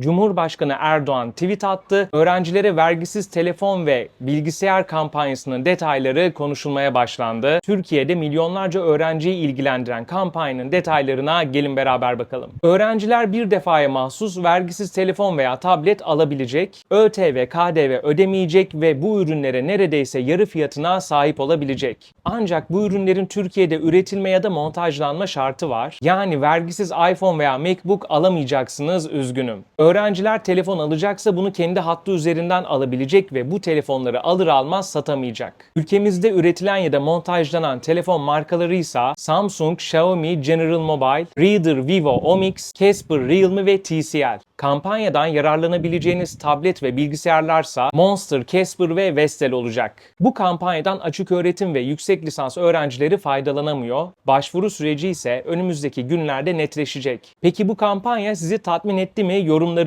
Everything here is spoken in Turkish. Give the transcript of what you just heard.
Cumhurbaşkanı Erdoğan tweet attı. Öğrencilere vergisiz telefon ve bilgisayar kampanyasının detayları konuşulmaya başlandı. Türkiye'de milyonlarca öğrenciyi ilgilendiren kampanyanın detaylarına gelin beraber bakalım. Öğrenciler bir defaya mahsus vergisiz telefon veya tablet alabilecek, ÖTV, KDV ödemeyecek ve bu ürünlere neredeyse yarı fiyatına sahip olabilecek. Ancak bu ürünlerin Türkiye'de üretilme ya da montajlanma şartı var. Yani vergisiz iPhone veya MacBook alamayacaksınız üzgünüm. Öğrenciler telefon alacaksa bunu kendi hattı üzerinden alabilecek ve bu telefonları alır almaz satamayacak. Ülkemizde üretilen ya da montajlanan telefon markaları ise Samsung, Xiaomi, General Mobile, Reader, Vivo, Omix, Casper, Realme ve TCL. Kampanyadan yararlanabileceğiniz tablet ve bilgisayarlarsa Monster, Casper ve Vestel olacak. Bu kampanyadan açık öğretim ve yüksek lisans öğrencileri faydalanamıyor. Başvuru süreci ise önümüzdeki günlerde netleşecek. Peki bu kampanya sizi tatmin etti mi? Yorumları